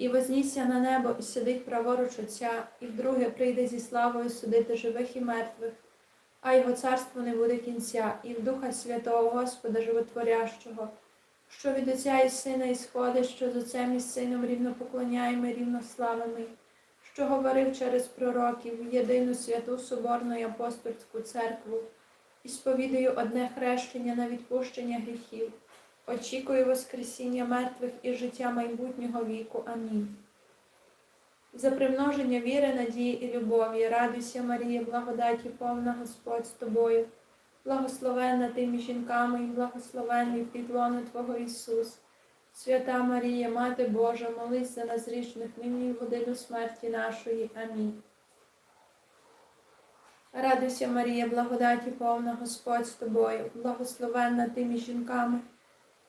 І вознісся на небо і сидить праворуч Отця, і вдруге прийде зі славою судити живих і мертвих, а його царство не буде кінця, і в Духа Святого Господа Животворящого, що від Отця і Сина ісходить, що з Отцем і Сином рівно поклоняємо, і рівно славимо, що говорив через пророків єдину святу Соборну і апостольську церкву, і сповідаю одне хрещення на відпущення гріхів. Очікую Воскресіння мертвих і життя майбутнього віку. Амінь. За примноження віри, надії і любові, радуйся, Марія, благодаті повна Господь з тобою, благословенна ти між жінками і благословенний підлону Твого Ісус. Свята Марія, Мати Божа, молись за нас грішних нині в годину смерті нашої. Амінь. Радуйся, Марія, благодаті повна Господь з тобою, благословенна ти між жінками.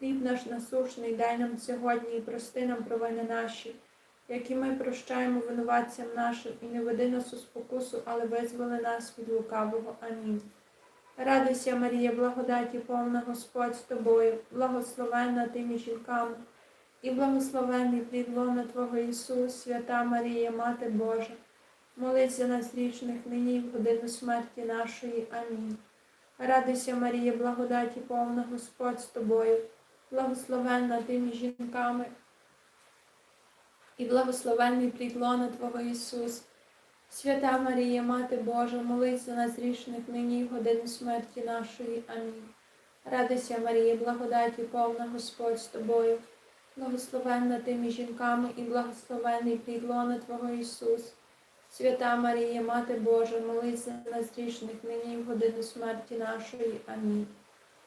Хліб наш насушний, дай нам сьогодні і прости нам провини наші, які ми прощаємо винуватцям нашим, і не веди нас у спокусу, але визволи нас від лукавого. Амінь. Радуйся, Марія, благодаті, повна Господь з тобою, благословенна ти між жінками, і благословенний плід лона Твого Ісус, свята Марія, Мати Божа, молись за нас грішних нині в годину смерті нашої. Амінь. Радуйся, Марія, благодаті, повна Господь з тобою благословенна ти між жінками, і благословенний плід Твого Ісус. Свята Марія, Мати Божа, молись за нас грішних нині в годину смерті нашої. Амінь. Радуйся, Марія, благодаті, повна Господь з тобою, благословенна ти між жінками і благословенний плід Твого Ісус. Свята Марія, Мати Божа, молись за нас грішних нині в годину смерті нашої. Амінь.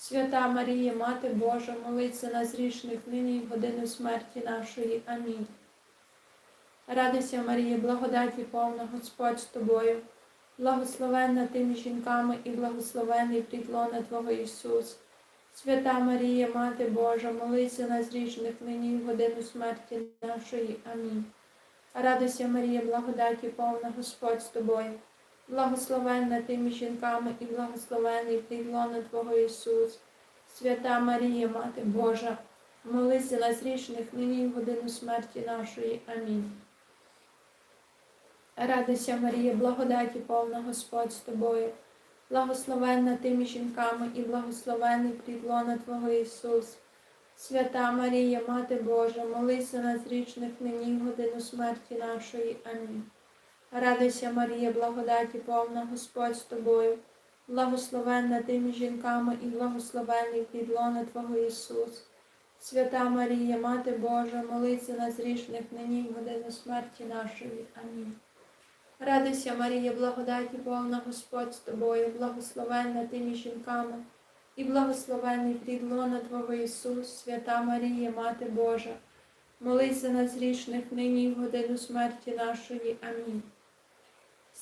Свята Марія, Мати Божа, молись за нас грішних нині в годину смерті нашої. Амінь. Радуйся, Марія, благодаті повна Господь з тобою, благословенна ти між жінками і благословений плід лона Твого Ісус. Свята Марія, Мати Божа, молись за нас грішних нині в годину смерті нашої. Амінь. Радуйся, Марія, благодаті повна Господь з тобою благословенна ти між жінками і благословений плід Твого Ісус. Свята Марія, Мати Божа, молись за нас грішних нині в годину смерті нашої. Амінь. Радуйся, Марія, благодаті повна Господь з тобою, благословенна ти між жінками і благословений плід лона Твого Ісус. Свята Марія, Мати Божа, молись за нас грішних нині в годину смерті нашої. Амінь. Радуйся, Марія, благодаті повна, Господь з тобою, благословенна ти між жінками і благословенний плід лона Твого Ісус. Свята Марія, Мати Божа, молись за нас грішних нині в годину смерті нашої. Амінь. Радуйся, Марія, благодаті повна, Господь з тобою, благословенна ти між жінками, і благословенний плід лона Твого Ісус, свята Марія, Мати Божа, молись за нас грішних нині в годину смерті нашої. Амінь.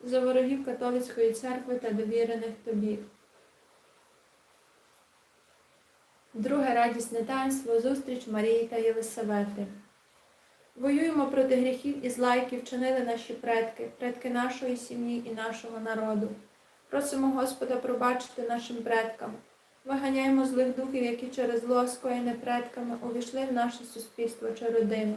за ворогів католицької церкви та довірених Тобі. Друге радісне таїнство зустріч Марії та Єлисавети. Воюємо проти гріхів і зла, які вчинили наші предки, предки нашої сім'ї і нашого народу. Просимо Господа пробачити нашим предкам. Виганяємо злих духів, які через зло скоєне предками увійшли в наше суспільство чи родину.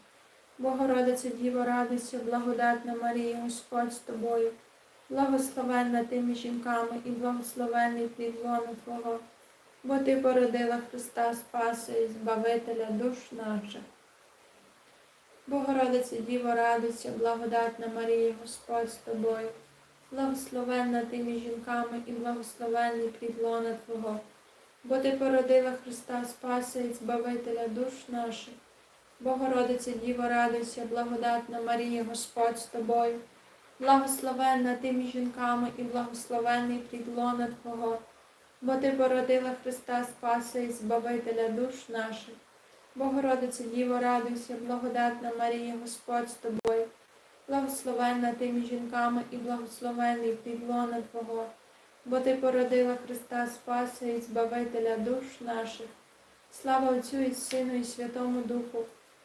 Богородице Діво, радуйся, благодатна Марія, Господь з тобою, благословенна ти між жінками і благословенний плід лона Твого, бо Ти породила Христа Спаса і Збавителя душ наших. Богородице Діво, радуйся, благодатна Марія, Господь з тобою, благословенна ти між жінками і благословенний плід лона Твого, бо Ти породила Христа Спаса і Збавителя душ наших. Богородице Діво, радуйся, благодатна Марія, Господь з тобою, благословенна ти між жінками і благословенний плід лона Твого, бо Ти породила Христа Спаса і Збавителя душ наших. Богородице Діво, радуйся, благодатна Марія, Господь з тобою, благословенна ти між жінками і благословенний плід лона Твого, бо Ти породила Христа Спаса і Збавителя душ наших. Слава Отцю і Сину, і Святому Духу,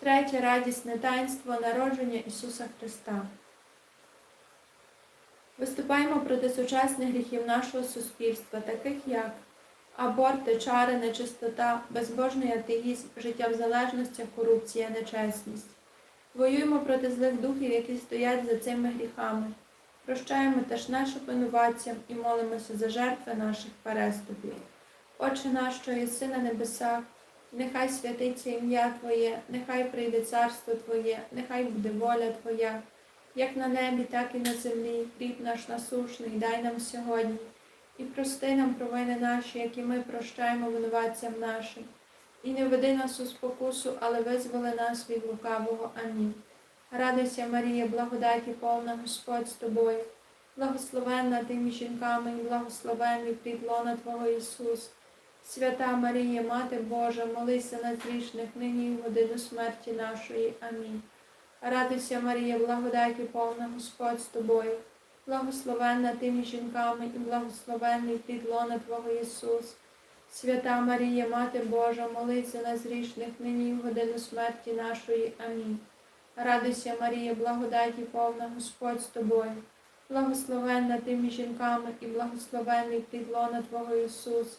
Третє радісне таїнство народження Ісуса Христа. Виступаємо проти сучасних гріхів нашого суспільства, таких як аборти, чари, нечистота, безбожний атеїзм, життя в залежностях, корупція, нечесність. Воюємо проти злих духів, які стоять за цими гріхами. Прощаємо теж нашим винуватцям і молимося за жертви наших переступів. Отче наш, що єси на небесах, нехай святиться ім'я Твоє, нехай прийде царство Твоє, нехай буде воля Твоя, як на небі, так і на землі. Хліб наш насушний, дай нам сьогодні. І прости нам провини наші, які ми прощаємо винуватцям нашим. І не веди нас у спокусу, але визволи нас від лукавого. Амінь. Радуйся, Марія, благодаті повна Господь з тобою, благословенна ти між жінками і благословенний плід лона Твого Ісус. Свята Марія, Мати Божа, молися нас грішних нині і в годину смерті нашої. Амінь. Радуйся, Марія, благодаті повна Господь з тобою, благословенна ти між жінками і благословенний плід лона Твого Ісус. Свята Марія, Мати Божа, молись за нас грішних нині і в годину смерті нашої. Амінь. Радуйся, Марія, благодаті повна Господь з тобою, благословенна ти між жінками і благословенний плід лона Твого Ісус.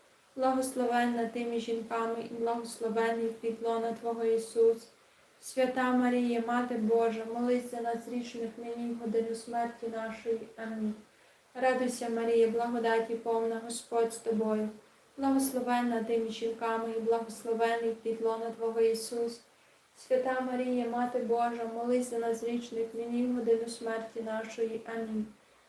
благословенна ти між жінками і благословенний плід лона Твого Ісус. Свята Марія, Мати Божа, молись за нас грішних нині в годину смерті нашої. Амінь. Радуйся, Марія, благодаті повна Господь з тобою, благословенна ти між жінками і благословенний плід лона Твого Ісус. Свята Марія, Мати Божа, молись за нас грішних нині в годину смерті нашої. Амінь.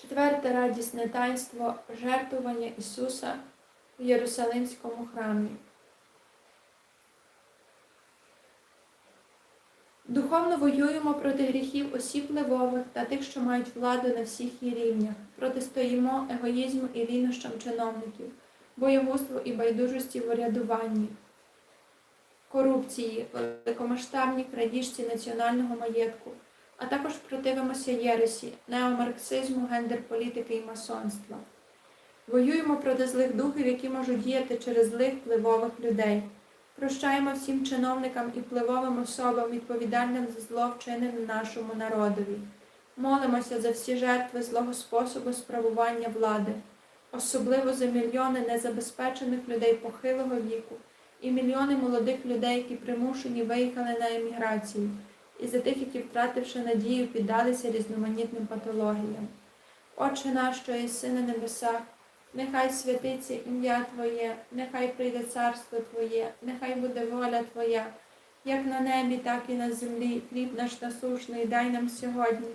Четверте радісне таїнство жертвування Ісуса в Єрусалимському храмі. Духовно воюємо проти гріхів осіб впливових та тих, що мають владу на всіх її рівнях, протистоїмо егоїзму і лінощам чиновників, боягузтву і байдужості в урядуванні, корупції, великомасштабній крадіжці національного маєтку, а також противимося єресі, неомарксизму, гендер-політики і масонства. Воюємо проти злих духів, які можуть діяти через злих впливових людей. Прощаємо всім чиновникам і впливовим особам, відповідальним за зло вчинене нашому народові. Молимося за всі жертви злого способу справування влади, особливо за мільйони незабезпечених людей похилого віку і мільйони молодих людей, які примушені виїхали на еміграцію, і за тих, які, втративши надію, піддалися різноманітним патологіям. Отче наш, що єси на небесах, Нехай святиться ім'я Твоє, нехай прийде царство Твоє, нехай буде воля Твоя, як на небі, так і на землі. Хліб наш насушний дай нам сьогодні,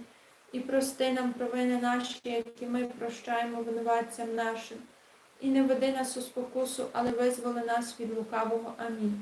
і прости нам провини наші, які ми прощаємо винуватцям нашим. І не веди нас у спокусу, але визволи нас від лукавого. Амінь.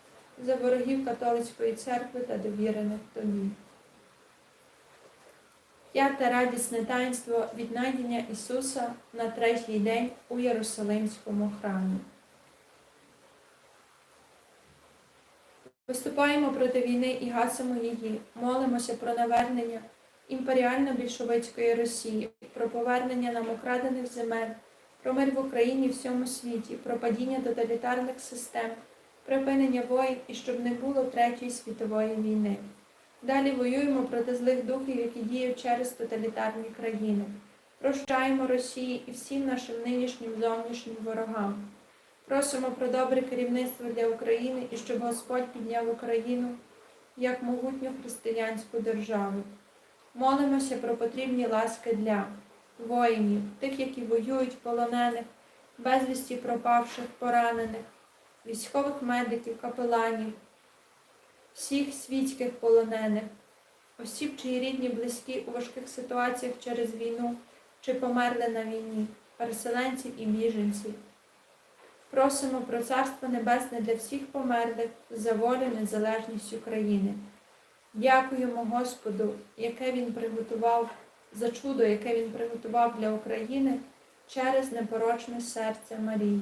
за ворогів католицької церкви та довірених тобі. П'яте радісне таїнство віднайдення Ісуса на третій день у Єрусалимському храмі. Виступаємо проти війни і гасимо її, молимося про навернення імперіально-більшовицької Росії, про повернення нам украдених земель, про мир в Україні і всьому світі, про падіння тоталітарних систем, припинення воїн і щоб не було Третьої світової війни. Далі воюємо проти злих духів, які діють через тоталітарні країни. Прощаємо Росії і всім нашим нинішнім зовнішнім ворогам. Просимо про добре керівництво для України і щоб Господь підняв Україну як могутню християнську державу. Молимося про потрібні ласки для воїнів, тих, які воюють, полонених, безвісті пропавших, поранених, військових медиків, капеланів, всіх світських полонених, осіб, чиї рідні близькі у важких ситуаціях через війну чи померли на війні, переселенців і біженців. Просимо про Царство Небесне для всіх померлих за волю незалежність України. Дякуємо Господу, яке Він приготував за чудо, яке Він приготував для України через непорочне серце Марії.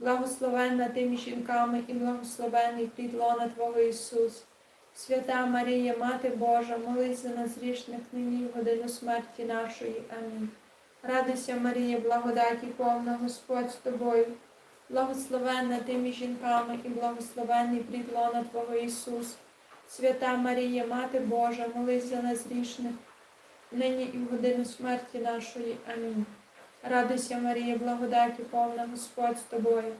благословенна ти між жінками і благословенний плід лона Твого Ісус. Свята Марія, Мати Божа, молись за нас грішних нині в годину смерті нашої. Амінь. Радуйся, Марія, благодаті повна Господь з тобою. Благословенна ти між жінками і благословенний плід лона Твого Ісус. Свята Марія, Мати Божа, молись за нас грішних, нині і в годину смерті нашої. Амінь. Радуйся, Марія, благодаті повна Господь з тобою.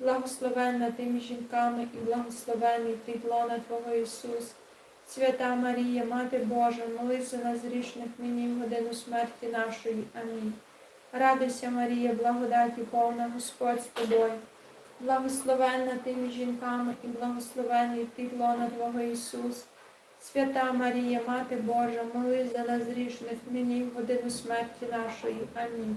Благословенна ти між жінками і благословенний плід лона Твого Ісус. Свята Марія, Мати Божа, молись за нас грішних нині в годину смерті нашої. Амінь. Радуйся, Марія, благодаті повна Господь з тобою. Благословенна ти між жінками і благословений плід лона Твого Ісус. Свята Марія, Мати Божа, молись за нас грішних нині в годину смерті нашої. Амінь.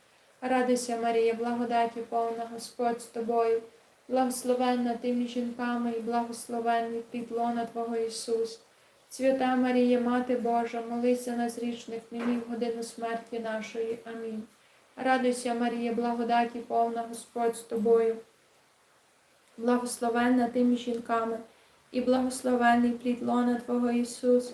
Радуйся, Марія, благодаті повна Господь з тобою. Благословенна ти між жінками і благословенний плід лона Твого Ісус. Свята Марія, Мати Божа, молись за нас грішних нині в годину смерті нашої. Амінь. Радуйся, Марія, благодаті повна Господь з тобою. Благословенна ти між жінками і благословенний плід лона Твого Ісус.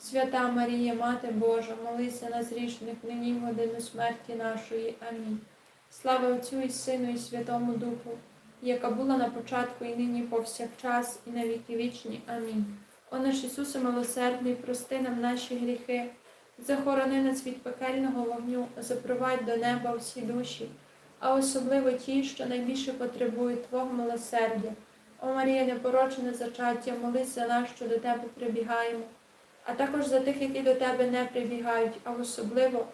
Свята Марія, Мати Божа, молись за нас грішних нині в годину смерті нашої. Амінь. Слава Отцю і Сину, і Святому Духу, яка була на початку і нині повсякчас, і на віки вічні. Амінь. О наш Ісусе милосердний, прости нам наші гріхи, захорони нас від пекельного вогню, запровадь до неба всі душі, а особливо ті, що найбільше потребують Твого милосердя. О Марія, непорочене зачаття, молись за нас, що до Тебе прибігаємо, а також за тих, які до Тебе не прибігають, а особливо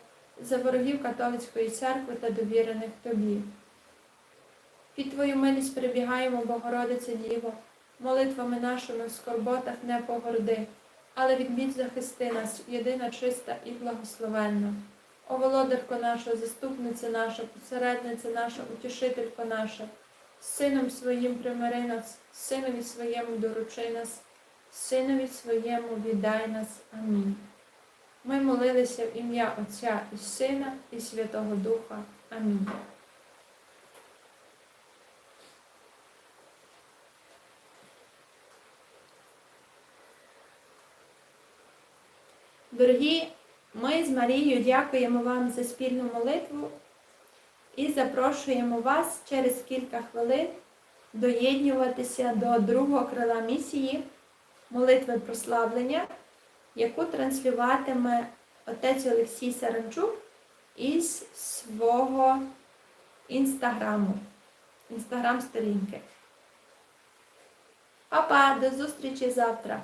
за ворогів католицької церкви та довірених Тобі. Під Твою милість прибігаємо, Богородице Діво, молитвами нашими в скорботах не погорди, але відміть захисти нас, єдина чиста і благословенна. О володарко наша, заступниця наша, посередниця наша, утішителько наша, з сином своїм примири нас, синові своєму доручи нас, синові своєму віддай нас. Амінь. Ми молилися в ім'я Отця і Сина, і Святого Духа. Амінь. Дорогі, ми з Марією дякуємо вам за спільну молитву і запрошуємо вас через кілька хвилин доєднюватися до другого крила місії молитви прославлення, яку транслюватиме отець Олексій Саранчук із свого інстаграму, інстаграм-сторінки. Папа, до зустрічі завтра!